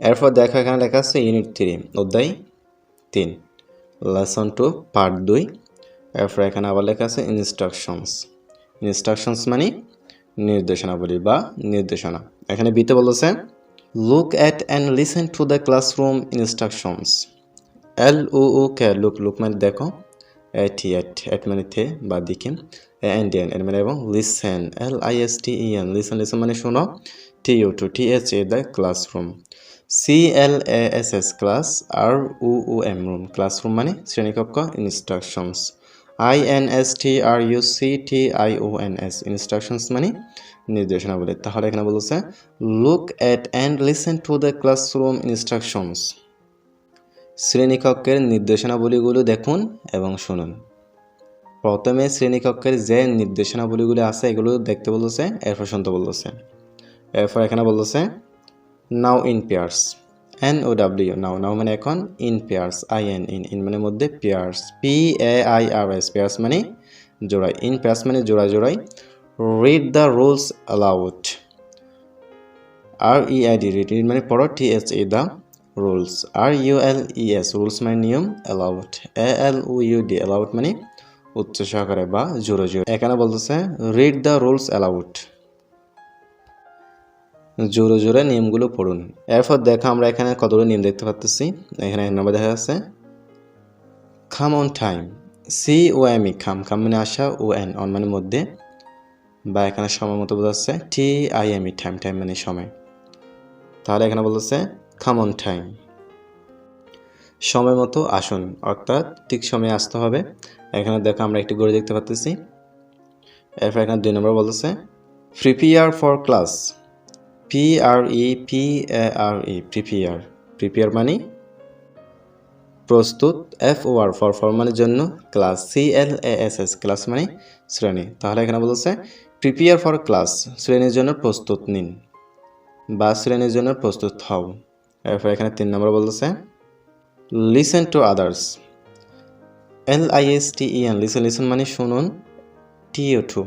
এরপর দেখো এখানে লেখা আছে ইউনিট থ্রি অধ্যায় তিন লেসন টু পার্ট দুই। এরপর এখানে আবার লেখা আছে ইনস্ট্রাকশনস ইনস্ট্রাকশনস মানে নির্দেশনাবলী বা নির্দেশনা। এখানে বিতে বলেছে look at and listen to the classroom instructions L O O K look look মানে দেখো এট এট এট মানে থে বা দিকে এন্ড এন এর মানে এবং listen L I S T E N listen listen মানে শোনো T U to T H E the classroom C L A S S class R O O M room classroom মানে শ্রেণীকক্ষ instructions I N S T R U C T I O N S instructions মানে নির্দেশনাবলী। তাহলে এখানে বলছে look at and listen to the classroom instructions শ্রেণীকক্ষের নির্দেশনাবলীগুলো দেখুন এবং শুনুন। প্রথমে শ্রেণীকক্ষের যে নির্দেশনাবলীগুলো আছে, এগুলো দেখতে বলতেছে এরপর শুনতে বলতেছে এরপর এখানে বলতেছে now in pairs N O W now now মানে এখন in pairs I N in in মানে মধ্যে pairs P A I R S pairs মানে জোড়াই। ইন পেয়ার্স মানে জোড়াই জোড়াই। Read the rules allowed R E I D read read মানে পড়ো T S E the rules R U L E S rules মানে নিয়ম allowed A L O U D allowed মানে উচ্চ সহকারে বা জোরে জোরে। এখানে বলতেছে রিড দ্য রুলস অ্যালাউড জোরে জোরে নিয়মগুলো পড়ুন। এরপর দেখো আমরা এখানে কতগুলো নিয়ম দেখতে পাচ্ছি এখানে এক নম্বর দেখা যাচ্ছে। Come on time C O M E come come মানে আসা ও এন অন মানে মধ্যে। বা এখানে সময় মতো বোঝাচ্ছে। T I M E time time মানে সময়। তাহলে এখানে বলতেছে খাম অন টাইম সময় মতো আসুন, অর্থাৎ ঠিক সময়ে আসতে হবে। এখানে দেখো আমরা একটি গড়ি দেখতে পাচ্ছি এরপর এখানে দুই নম্বর বলতেছে prepare for class P R E P R E prepare prepare মানে? প্রস্তুত F O R for for মানে জন্য class C L S S class মানে শ্রেণি। তাহলে এখানে বলতেছে প্রিপেয়ার ফর ক্লাস শ্রেণির জন্য প্রস্তুত নিন, বা শ্রেণির জন্য প্রস্তুত হও। এরপর এখানে তিন নম্বর বলতেছে listen to others L I S T E N listen listen মানে শুনুন T O to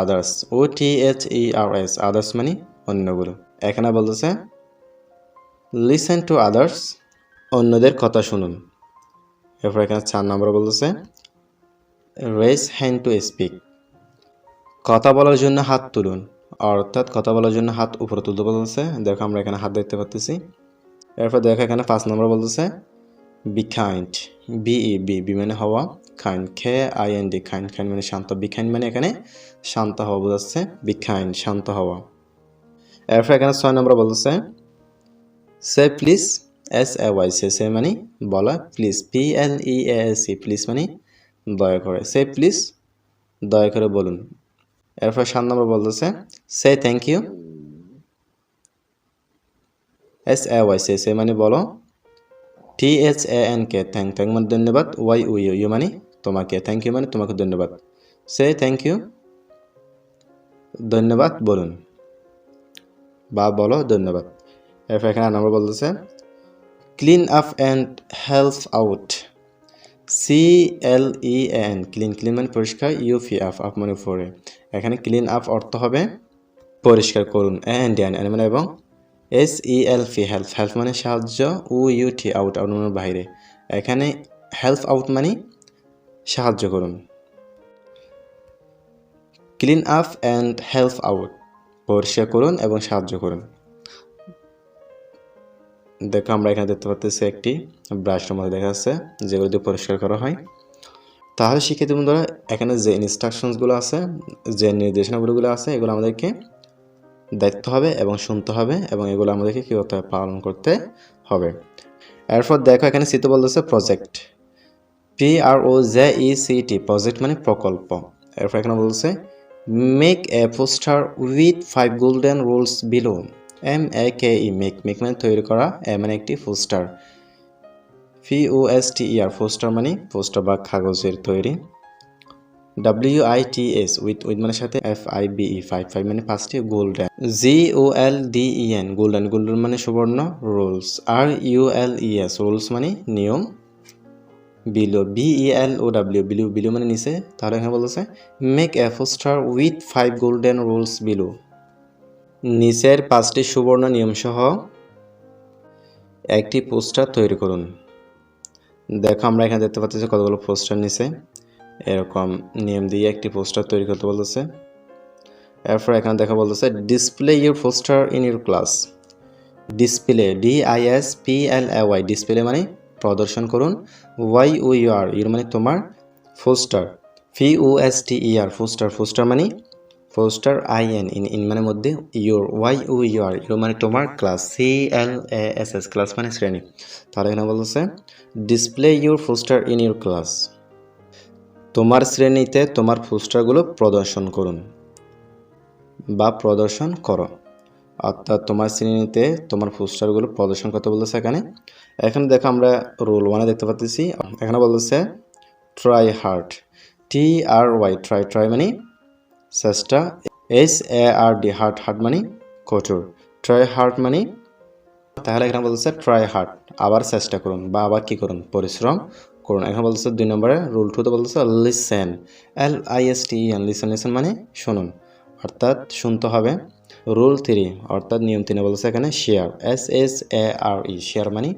others O T H E R S others মানে অন্যগুলো। এখানে বলতেছে লিসেন টু আদার্স অন্যদের কথা শুনুন। এরপর এখানে চার নম্বর বলতেছে রেস হ্যান্ড টু স্পিক কথা বলার জন্য হাত তুলুন। অর্থাৎ কথা বলার জন্য হাত উপরে তুলতে বলতেছে। দেখো আমরা এখানে হাত দেখতে পাচ্ছি এরপর দেখো এখানে পাঁচ নম্বর বলতেছে be kind B E be be মানে হওয়া kind K I N D kind kind মানে শান্ত বি কাইন্ড মানে এখানে শান্ত হওয়া বোঝাচ্ছে বি কাইন্ড শান্ত হওয়া। এরপর এখানে ছয় নম্বর বলতেছে, say please S A Y say say মানে বলা, please P L E S C please মানে দয়া করে, সে প্লিজ দয়া করে বলুন। এরপর সাত নম্বর বলতেছে, say thank you S A Y say say মানে বলো T S A N K thank thank মানে ধন্যবাদ ওয়াই ইউ ইউ মানে তোমাকে থ্যাংক ইউ মানে তোমাকে ধন্যবাদ, সে থ্যাংক ইউ ধন্যবাদ বলুন। বা বলো, ধন্যবাদ। এরপর এখানে নম্বর বলতেছে clean up and help out C L E N clean clean মানে পরিষ্কার ইউ ফি আপ আপ মানে উপরে। এখানে ক্লিন আপ অর্থ হবে পরিষ্কার, করুন অ্যান্ড এন এন মানে এবং S E L P help help মানে সাহায্য O U T out out মানে বাইরে। এখানে হেল্প আউট মানে সাহায্য করুন। Clean up and help out পরিষ্কার করুন এবং সাহায্য করুন। দেখো, আমরা এখানে দেখতে পাচ্ছি একটি ব্রাশের মধ্যে দেখা যাচ্ছে যেগুলো দিয়ে পরিষ্কার করা হয়। তাহলে শিক্ষার্থী বন্ধুরা, এখানে যে ইনস্ট্রাকশনসগুলো আছে, যে নির্দেশনাগুলোগুলো আছে, এগুলো আমাদেরকে দেখতে হবে এবং শুনতে হবে এবং এগুলো আমাদেরকে কী করতে হবে পালন করতে হবে। এরপর দেখো, এখানে সিতে বলতেছে project P R O J E C T project মানে প্রকল্প। এরপর এখানে বলছে make a poster with five golden rules below M A K E make make মানে তৈরি করা, এ মানে একটি poster P O S T E R poster মানে পোস্টার বা কাগজের তৈরি। W I T S with with মানে সাথে F I B E five five মানে পাঁচটি golden G O L D E N golden golden মানে সুবর্ণ rules R U L E S rules মানে নিয়ম। Below B E L O W below below মানে নিচে, তাহলে এখানে বলতেছে make a poster with five golden rules below নিচের পাঁচটি সুবর্ণ নিয়মসহ একটি পোস্টার তৈরি করুন। দেখো আমরা এখানে দেখতে পাচ্ছি কতগুলো পোস্টার নিছে এরকম নিয়ম দিয়ে একটি পোস্টার তৈরি করতে বলতেছে। এরপর এখানে দেখা বলতেছে display your poster in your class display D I S P L A Y display মানে প্রদর্শন করুন। Y O U R your মানে তোমার poster P O S T E R poster poster মানে? Poster I N in in মানে মধ্যে your Y O U R your মানে তোমার class C L A S S class মানে শ্রেণি। তাহলে এখানে বলতেছে display your poster in your class তোমার শ্রেণীতে তোমার পোস্টারগুলো প্রদর্শন করুন বা প্রদর্শন করো। অর্থাৎ তোমার শ্রেণীতে তোমার পোস্টারগুলো প্রদর্শন করতে বলতেছে এখানে। এখানে দেখো আমরা রোল ওয়ানে দেখতে পাচ্ছি এখানে বলতেছে try hard T R Y try try মানে চেষ্টা S A R D hard hard মানে কঠোর। ট্রাই হার্ট মানে তাহলে এখানে বলতেছে ট্রাই হার্ট আবার চেষ্টা করুন বা আবার কি করুন, পরিশ্রম করুন। এখানে বলতেছে দুই নম্বরে রুল টুতে বলতেছে listen L I S T listen listen মানে শুনুন। অর্থাৎ শুনতে হবে। রুল থ্রি অর্থাৎ নিয়ম তিনে বলতেছে এখানে share S S A R E share মানে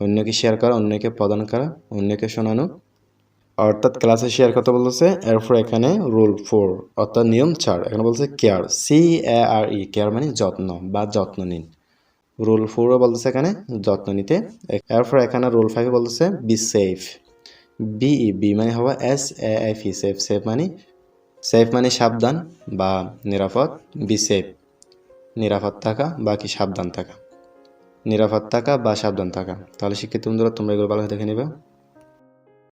অন্যকে শেয়ার করা, অন্যকে প্রদান করা, অন্যকে শোনানো। অর্থাৎ ক্লাসে শেয়ার করতে বলতেছে এরপর এখানে রুল ফোর অর্থাৎ নিয়ম চার, এখানে বলছে care C A R E care মানে যত্ন বা যত্ন নিন। রুল ফোরও বলতেছে এখানে যত্ন নিতে। এরপর এখানে রুল ফাইভে বলতেছে be safe B E be মানে হওয়া S A F E safe safe মানে সেফ মানে সাবধান বা নিরাপদ বি সেফ নিরাপদ থাকা বা কি সাবধান থাকা। নিরাপদ থাকা বা সাবধান থাকা। তাহলে শিক্ষিত বন্ধুরা, তোমরা এগুলো ভালো দেখে নেবে।